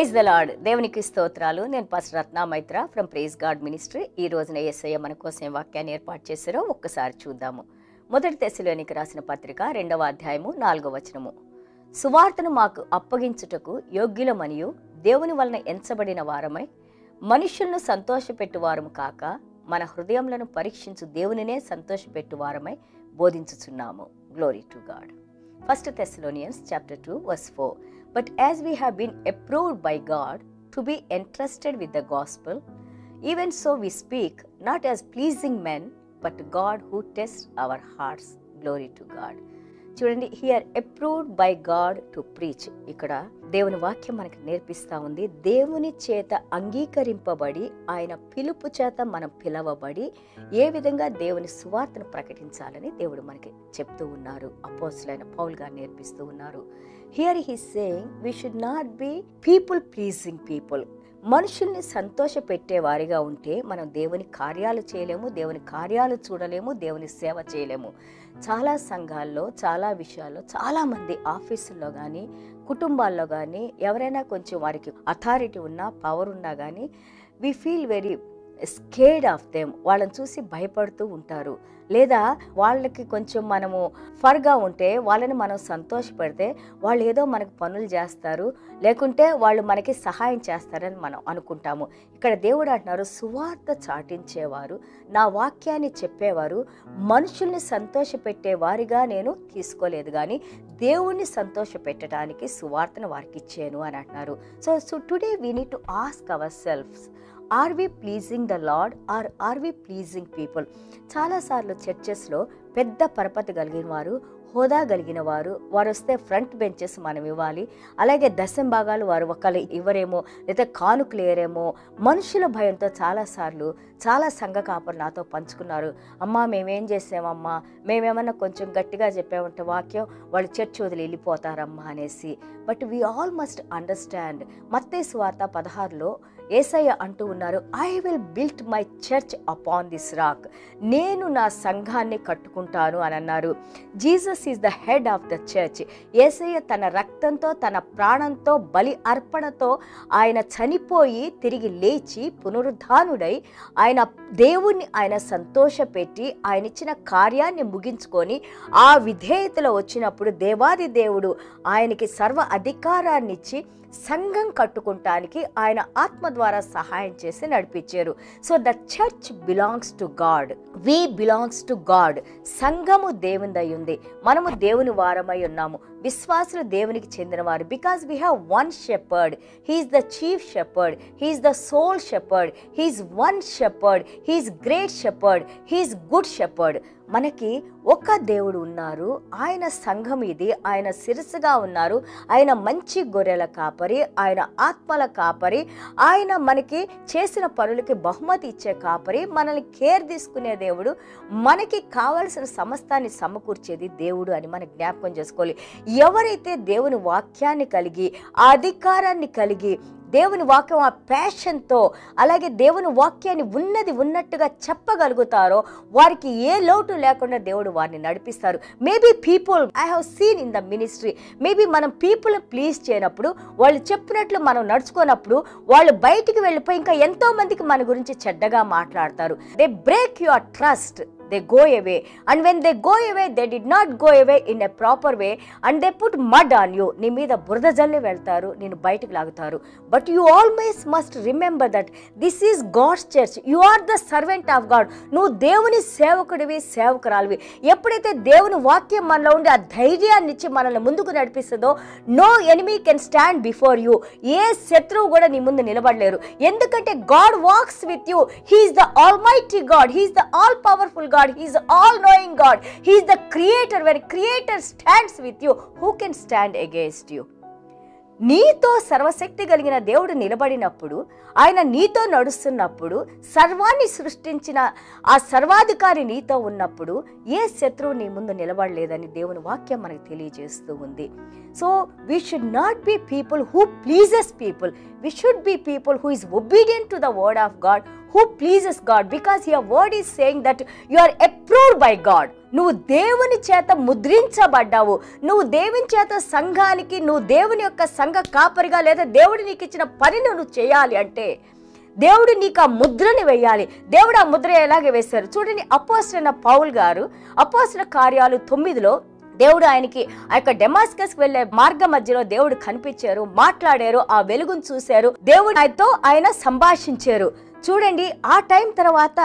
Praise the lord దేవునికి స్తోత్రాలు. నేను pass Ratna Maitra from praise God ministry ఈ రోజున యేసయ్య మన కోసం వాక్యాన్ని ఏర్పాటు చేశారో ఒక్కసారి చూద్దాము. మొదటి దశలోనికి రాసిన పత్రిక రెండవ అధ్యాయము నాలుగవ వచనము. సువార్తను మాకు అప్పగించుటకు యోగ్యులమనియు దేవుని వలన ఎంచబడిన వారమై మనుషులను సంతోషపెట్టువారము కాక మన హృదయములను పరీక్షించు దేవునినే సంతోషపెట్టువారమై బోధించుచున్నాము. Glory to God first Thessalonians chapter 2 verse 4 But as we have been approved by God to be entrusted with the gospel, even so we speak not as pleasing men, but to God who tests our hearts. Glory to God. చూడండి here approved by God to preach ఇక్కడ దేవుని వాక్యం మనకి నేర్పిస్తా ఉంది దేవుని చేత అంగీకరింపబడి ఆయన పిలుపు చేత మనం పిలవబడి ఏ విధంగా దేవుని సువార్తను ప్రకటించాలని దేవుడు మనకి చెప్తూ ఉన్నారు అపోసులైన పౌల్ గారు నేర్పిస్తూ ఉన్నారు here he saying we should not be people pleasing people మనుషుల్ని సంతోష వారిగా ఉంటే మనం దేవుని కార్యాలు చేయలేము దేవుని కార్యాలు చూడలేము దేవుని సేవ చేయలేము. చాలా సంఘాల్లో చాలా విషయాల్లో చాలామంది ఆఫీసుల్లో కానీ కుటుంబాల్లో కానీ ఎవరైనా కొంచెం వారికి అథారిటీ ఉన్నా పవర్ ఉన్నా కానీ we feel very scared of them వాళ్ళని చూసి భయపడుతూ ఉంటారు. లేదా వాళ్ళకి కొంచెం మనము ఫర్గా ఉంటే వాళ్ళని మనం సంతోషపెడితే వాళ్ళు ఏదో మనకు పనులు చేస్తారు. లేకుంటే వాళ్ళు మనకి సహాయం చేస్తారని మనం అనుకుంటాము. ఇక్కడ దేవుడు అంటున్నారు సువార్త చాటించేవారు నా వాక్యాన్ని చెప్పేవారు మనుషుల్ని సంతోషపెట్టే వారిగా నేను తీసుకోలేదు. కానీ దేవుణ్ణి సంతోష పెట్టడానికి సువార్తను వారికి ఇచ్చాను అని అంటున్నారు. So so today we need to ask ourselves are we pleasing the Lord or or we pleasing people చాలాసార్లు చర్చెస్లో పెద్ద పరపతి కలిగిన వారు హోదా కలిగిన వారు వారు వస్తే ఫ్రంట్ బెంచెస్ మనం ఇవ్వాలి. అలాగే దశం భాగాలు వారు ఒకళ్ళు ఇవ్వరేమో లేదా కానుకలేరేమో మనుషుల భయంతో చాలాసార్లు చాలా సంఘ కాపరు నాతో పంచుకున్నారు. అమ్మా మేమేం చేసామమ్మా? మేమేమన్నా కొంచెం గట్టిగా చెప్పామంటే వాక్యం వాళ్ళు చర్చ్ వదిలి వెళ్ళిపోతారమ్మా అనేసి. But we all must understand మత్తే స్వార్త పదహారులో ఏసయ్య అంటూ ఉన్నారు I will built my church upon this rock నేను నా సంఘాన్ని కట్టుకుంటాను అని అన్నారు. Jesus is the head of the church ఏసయ్య తన రక్తంతో తన ప్రాణంతో బలి అర్పణతో ఆయన చనిపోయి తిరిగి లేచి పునరుద్ధానుడై ఆయన దేవుణ్ణి ఆయన సంతోషపెట్టి ఆయన ఇచ్చిన కార్యాన్ని ముగించుకొని ఆ విధేయతలో వచ్చినప్పుడు దేవాది దేవుడు ఆయనకి సర్వ అధికారాన్ని ఇచ్చి సంఘం కట్టుకుంటానికి ఆయన ఆత్మ ద్వారా సహాయం చేసి నడిపించారు. So the church belongs to God we belongs to God సంఘము దేవునిదై ఉంది. మనము దేవుని వారమై ఉన్నాము. విశ్వాసులు దేవునికి చెందినవారు. Because we have one shepherd he is the chief shepherd he is the soul shepherd he is one shepherd he is great shepherd he is good shepherd మనకి ఒక దేవుడు ఉన్నారు ఆయన సంఘం ఇది ఆయన శిరస్సుగా ఉన్నారు ఆయన మంచి గొర్రెల కాపరి ఆయన ఆత్మల కాపరి ఆయన మనకి చేసిన పనులకి బహుమతి ఇచ్చే కాపరి మనల్ని కేర్ తీసుకునే దేవుడు మనకి కావలసిన సమస్తాన్ని సమకూర్చేది దేవుడు అని మనం జ్ఞాపకం చేసుకోవాలి. ఎవరైతే దేవుని వాక్యాన్ని కలిగి ఆ అధికారాన్ని కలిగి దేవుని వాక్యం ఆ ప్యాషన్తో అలాగే దేవుని వాక్యాన్ని ఉన్నది ఉన్నట్టుగా చెప్పగలుగుతారో వారికి ఏ లోటు లేకుండా దేవుడు వారిని నడిపిస్తారు. Maybe people I have seen in the ministry maybe మనం పీపుల్ ప్లీజ్ చేయనప్పుడు వాళ్ళు చెప్పినట్లు మనం నడుచుకున్నప్పుడు వాళ్ళు బయటికి వెళ్ళిపోయి ఇంకా ఎంతో మందికి మన గురించి చెడ్డగా మాట్లాడతారు. They break your trust they go away and when they go away they do not go away in a proper way and they put mud on you నీ మీద బురద జల్లి వెళ్తారు నేను బయటకు లాగుతారు. But you always must remember that this is God's church you are the servant of God నువ్వు దేవుని సేవకుడివి సేవకురాలివి. ఎప్పుడైతే దేవుని వాక్యం మనలో ఉండి ఆ ధైర్యాన్ని ఇచ్చి మనల్ని ముందుకు నడిపిస్తుందో no enemy can stand before you ఏ శత్రువు కూడా నీ ముందు నిలబడలేరు. ఎందుకంటే God walks with you he is the almighty God he is the all powerful God God. He is all knowing God. He is the creator. When creator stands with you, who can stand against you? నీతో సర్వశక్తి కలిగిన దేవుడు నిలబడినప్పుడు ఆయన నీతో నడుస్తున్నప్పుడు సర్వాన్ని సృష్టించిన ఆ సర్వాధికారి నీతో ఉన్నప్పుడు ఏ శత్రువు నీ ముందు నిలబడలేదని దేవుని వాక్యం మనకు తెలియజేస్తూ ఉంది so we should not be people who pleases people we should be people who is obedient to the word of God who pleases God because your word is saying that you are approved by God నువ్వు దేవుని చేత ముద్రించబడ్డావు. నువ్వు దేవుని చేత సంఘానికి నువ్వు దేవుని యొక్క సంఘ కాపరిగా లేదా దేవుడు నీకు ఇచ్చిన పనిని నువ్వు చేయాలి అంటే దేవుడు నీకు ఆ ముద్రని వేయాలి. దేవుడు ఆ ముద్ర ఎలాగే వేశారు? చూడండి అపోసిన పౌల్ గారు అపోసిన కార్యాలు తొమ్మిదిలో దేవుడు ఆయనకి ఆ యొక్క డెమాస్కస్కి వెళ్ళే మార్గ మధ్యలో దేవుడు కనిపించారు మాట్లాడారు ఆ వెలుగును చూశారు. దేవుడు ఆయనతో ఆయన సంభాషించారు. చూడండి ఆ టైం తర్వాత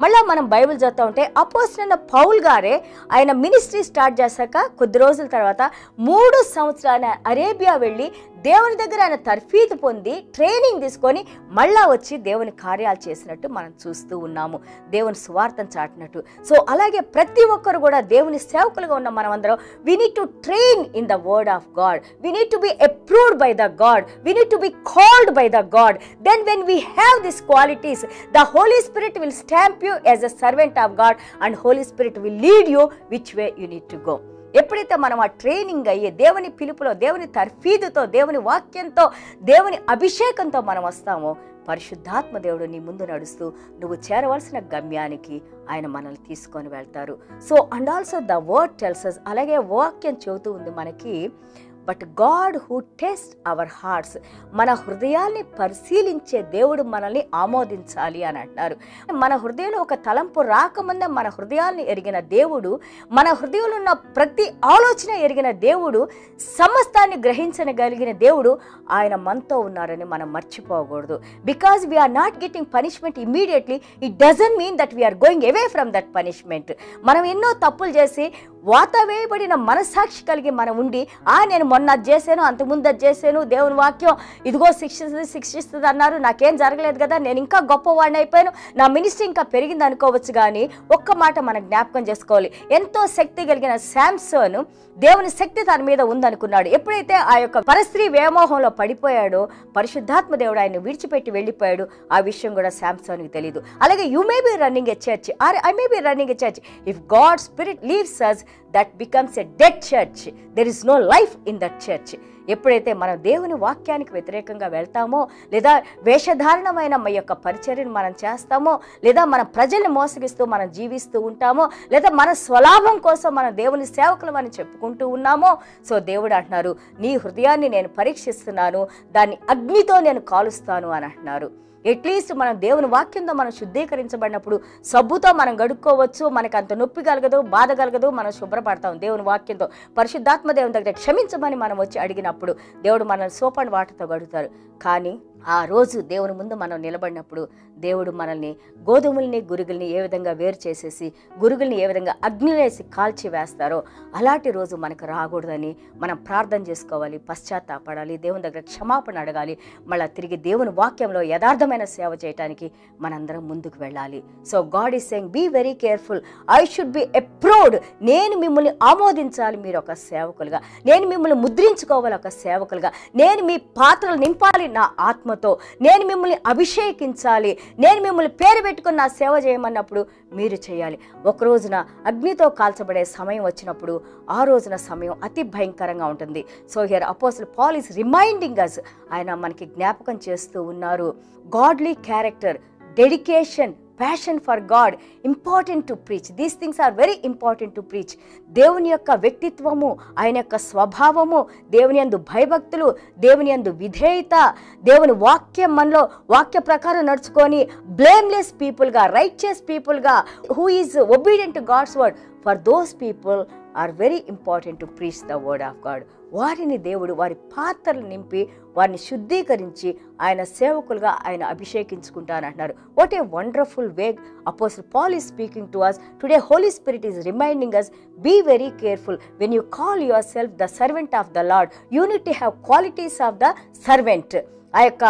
మళ్ళీ మనం బైబిల్ చదువుతూ ఉంటే అపోసిన పౌల్ గారే ఆయన మినిస్ట్రీ స్టార్ట్ చేశాక కొద్ది రోజుల తర్వాత మూడు సంవత్సరాల అరేబియా వెళ్ళి దేవుని దగ్గర ఆయన తర్ఫీదు పొంది ట్రైనింగ్ తీసుకొని మళ్ళా వచ్చి దేవుని కార్యాలు చేసినట్టు మనం చూస్తూ ఉన్నాము. దేవుని స్వార్థం చాటినట్టు. సో అలాగే ప్రతి ఒక్కరు కూడా దేవుని సేవకులుగా ఉన్న మనం అందరం we need to train in the word of God we need to be a approved by the God we need to be called by the God then when we have this qualities the Holy Spirit will stamp you as a servant of God and Holy Spirit will lead you which way you need to go ఎప్పుడైతే మనం ఆ training అయ్యి దేవుని పిలుపులో దేవుని తర్ఫీదుతో దేవుని వాక్యంతో దేవుని అభిషేకంతో మనం వస్తామో పరిశుద్ధాత్మ దేవుడు నీ ముందు నడుస్తూ నువ్వు చేరవలసిన గమ్యానికి ఆయన మనల్ని తీసుకొని వెళ్తారు. So and also the word tells us అలాగే వాక్యం చెబుతూ ఉంది మనకి but God who test our hearts. మన హృదయాల్ని పరిశీలించే దేవుడు మనల్ని ఆమోదించాలి అని అంటున్నారు. మన హృదయంలో ఒక తలంపు రాకముందే మన హృదయాల్ని ఎరిగిన దేవుడు మన హృదయంలో ఉన్న ప్రతి ఆలోచన ఎరిగిన దేవుడు సమస్తాన్ని గ్రహించగలిగిన దేవుడు ఆయన మనతో ఉన్నారని మనం మర్చిపోకూడదు. Because we are not getting punishment immediately it doesn't mean that we are going away from that punishment మనం ఎన్నో తప్పులు చేసి వాత వేయబడిన మనస్సాక్షి కలిగి మనం ఉండి ఆ నేను మొన్న అది చేశాను అంతకుముందు అది చేశాను దేవుని వాక్యం ఇదిగో శిక్షిస్తుంది శిక్షిస్తుంది అన్నారు నాకేం జరగలేదు కదా నేను ఇంకా గొప్పవాడిని అయిపోయాను నా మినిస్ట్రీ ఇంకా పెరిగింది అనుకోవచ్చు కానీ ఒక్క మాట మనం జ్ఞాపకం చేసుకోవాలి. ఎంతో శక్తి కలిగిన శాంసోన్ దేవుని శక్తి తన మీద ఉందనుకున్నాడు. ఎప్పుడైతే ఆ యొక్క పరస్త్రీ వ్యామోహంలో పడిపోయాడో పరిశుద్ధాత్మ దేవుడు ఆయన విడిచిపెట్టి వెళ్ళిపోయాడు ఆ విషయం కూడా శాంసన్కి తెలియదు అలాగే you may be running a church or I may be running a church. If God spirit leaves us that becomes a dead church there is no life in that church ఎప్పుడైతే మనం దేవుని వాక్యానికి వ్యతిరేకంగా వెళ్తామో లేదా వేషధారణమైన మన యొక్క పరిచర్యను మనం చేస్తామో లేదా మన ప్రజల్ని మోసగిస్తూ మనం జీవిస్తూ ఉంటామో లేదా మన స్వలాభం కోసం మన దేవుని సేవకులు అని చెప్పుకుంటూ ఉన్నామో సో దేవుడు అంటున్నారు నీ హృదయాన్ని నేను పరీక్షిస్తున్నాను దాన్ని అగ్నితో నేను కాలుస్తాను అని అంటున్నారు. అట్లీస్ట్ మనం దేవుని వాక్యంతో మనం శుద్ధీకరించబడినప్పుడు సబ్బుతో మనం గడుక్కోవచ్చు. మనకు అంత నొప్పి కలగదు బాధ కలగదు. మనం శుభ్రపడతాం దేవుని వాక్యంతో. పరిశుద్ధాత్మ దేవుని దగ్గర క్షమించమని మనం వచ్చి అడిగినప్పుడు దేవుడు మనల్ని సోపాన్ వాటతో గడుగుతారు కానీ ఆ రోజు దేవుని ముందు మనం నిలబడినప్పుడు దేవుడు మనల్ని గోధుమల్ని గురుగుల్ని ఏ విధంగా వేరు చేసేసి గురుగుల్ని ఏ విధంగా అగ్నిలేసి కాల్చి వేస్తారో అలాంటి రోజు మనకు రాకూడదని మనం ప్రార్థన చేసుకోవాలి పశ్చాత్తాపడాలి దేవుని దగ్గర క్షమాపణ అడగాలి మళ్ళీ తిరిగి దేవుని వాక్యంలో యథార్థమైన సేవ చేయడానికి మనందరం ముందుకు వెళ్ళాలి. So God is saying be very careful I should be approved నేను మిమ్మల్ని ఆమోదించాలి మీరు ఒక సేవకులుగా. నేను మిమ్మల్ని ముద్రించుకోవాలి ఒక సేవకులుగా. నేను మీ పాత్రలు నింపాలి నా ఆత్మతో. నేను మిమ్మల్ని అభిషేకించాలి. నేను మిమ్మల్ని పేరు పెట్టుకున్న సేవ చేయమన్నప్పుడు మీరు చేయాలి. ఒక రోజున అగ్నితో కాల్చబడే సమయం వచ్చినప్పుడు ఆ రోజున సమయం అతి భయంకరంగా ఉంటుంది. So here apostle Paul is reminding us ఆయన మనకి జ్ఞాపకం చేస్తూ ఉన్నారు. Godly character dedication passion for God important to preach these things are very important to preach దేవుని యొక్క వ్యక్తిత్వము ఆయన యొక్క స్వభావము దేవుని యందు భయభక్తులు దేవుని యందు విధేయత దేవుని వాక్యం మనలో వాక్య ప్రకారం నడుచుకొని బ్లేమ్లెస్ పీపుల్గా righteous పీపుల్గా who is obedient to God's word for those people are very important to preach the word of God వారిని దేవుడు వారి పాత్రలు నింపి వారిని శుద్ధీకరించి ఆయన సేవకులుగా ఆయన అభిషేకించుకుంటానంటున్నారు what a wonderful way apostle Paul is speaking to us today Holy Spirit is reminding us be very careful when you call yourself the servant of the Lord you need have qualities of the servant ఆ యొక్క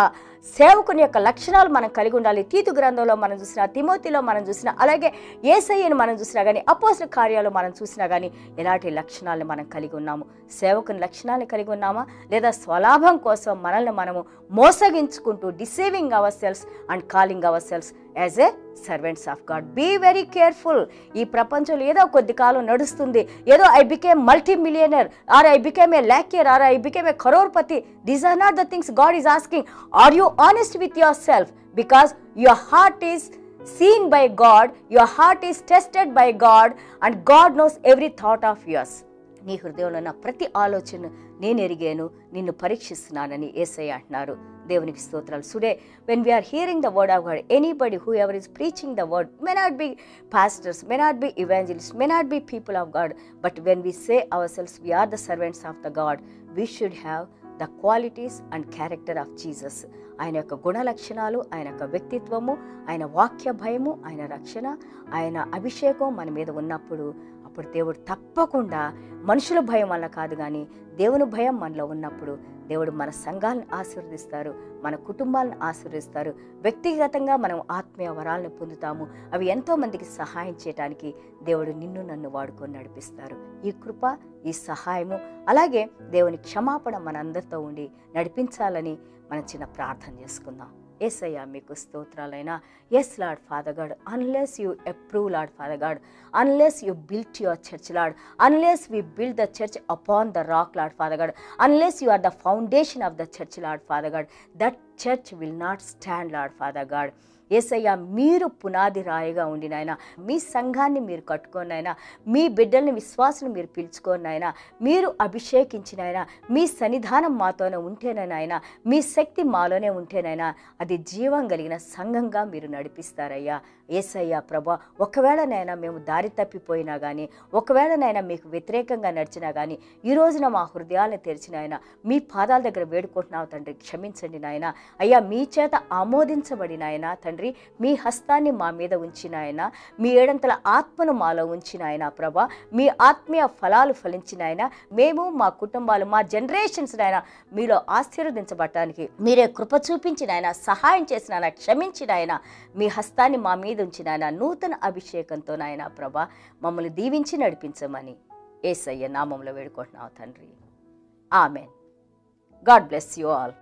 సేవకుని యొక్క లక్షణాలు మనం కలిగి ఉండాలి. తీతు గ్రంథంలో మనం చూసినా తిమోతిలో మనం చూసినా అలాగే ఏసయ్యను మనం చూసినా కానీ అపోసిన కార్యాలు మనం చూసినా కానీ ఎలాంటి లక్షణాలను మనం కలిగి ఉన్నాము? సేవకుని లక్షణాలను కలిగి ఉన్నామా? లేదా స్వలాభం కోసం మనల్ని మనము మోసగించుకుంటూ deceiving ourselves and calling ourselves as a servants of God be very careful ఈ ప్రపంచంలో ఏదో కొద్ది కాలం నడుస్తుంది. ఏదో I became multi millionaire or I became a ల్యాక్యర్ or I became a crorepati these are not the things God is asking are you honest with yourself because your heart is seen by God, your heart is tested by God, and God knows every thought of yours. నీ హృదయంలో ఉన్న ప్రతి ఆలోచన నేను ఎరిగాను నిన్ను పరీక్షిస్తున్నానని ఏసయ్య అంటున్నారు దేవునికి స్తోత్రాలు today when we are hearing the word of God anybody who ever is preaching the word may not be pastors may not be evangelist may not be people of God but when we say ourselves we are the servants of the God we should have the qualities and character of Jesus ఆయన యొక్క గుణ లక్షణాలు ఆయన యొక్క వ్యక్తిత్వము ఆయన వాక్య భయము ఆయన రక్షణ ఆయన అభిషేకం మన మీద ఉన్నప్పుడు అప్పుడు దేవుడు తప్పకుండా మనుషుల భయం వల్ల కాదు కానీ దేవుని భయం మనలో ఉన్నప్పుడు దేవుడు మన సంఘాలను ఆశీర్వదిస్తారు మన కుటుంబాలను ఆశీర్వదిస్తారు. వ్యక్తిగతంగా మనం ఆత్మీయ వరాలను పొందుతాము. అవి ఎంతో మందికి సహాయం చేయడానికి దేవుడు నిన్ను నన్ను వాడుకొని నడిపిస్తారు. ఈ కృప ఈ సహాయము అలాగే దేవుని క్షమాపణ మనందరితో ఉండి నడిపించాలని మనం చిన్న ప్రార్థన చేసుకుందాం. ఎస్ మీకు స్తోత్రాలైనా. Yes Lord Father God unless you approve Lord Father God unless you built your church Lord unless we build the church upon the rock Lord Father God unless you are the foundation of the church Lord Father God that church will not stand Lord Father God ఏసయ్య మీరు పునాది రాయిగా ఉండి నాయన మీ సంఘాన్ని మీరు కట్టుకొని నాయన మీ బిడ్డల్ని విశ్వాసులు మీరు పిలుచుకొని నాయన మీరు అభిషేకించిన ఆయన మీ సన్నిధానం మాతోనే ఉంటేనైనా మీ శక్తి మాలోనే ఉంటేనైనా అది జీవం కలిగిన సంఘంగా మీరు నడిపిస్తారయ్యా. ఏసయ్యా ప్రభా ఒకవేళనైనా మేము దారి తప్పిపోయినా కానీ ఒకవేళనైనా మీకు వ్యతిరేకంగా నడిచినా కానీ ఈ రోజున మా హృదయాలను తెరిచిన ఆయన మీ పాదాల దగ్గర వేడుకుంటున్నావు తండ్రి క్షమించండి నాయన. అయ్యా మీ చేత ఆమోదించబడిన ఆయన తండ్రి మీ హస్తాన్ని మా మీద ఉంచిన ఆయన మీ ఏడంతల ఆత్మను మాలో ఉంచిన ఆయన ప్రభా మీ ఆత్మీయ ఫలాలు ఫలించిన ఆయన మేము మా కుటుంబాలు మా జనరేషన్స్ ఆయన మీలో ఆశీర్వదించబడటానికి మీరే కృప చూపించిన ఆయన సహాయం చేసిన ఆయన క్షమించిన ఆయన మీ హస్తాన్ని మా మీద ఉంచిన ఆయన నూతన అభిషేకంతో నాయన ప్రభా మమ్మల్ని దీవించి నడిపించమని ఏసయ్య నామంలో వేడుకుంటున్నావు తండ్రి. Amen. God bless you all.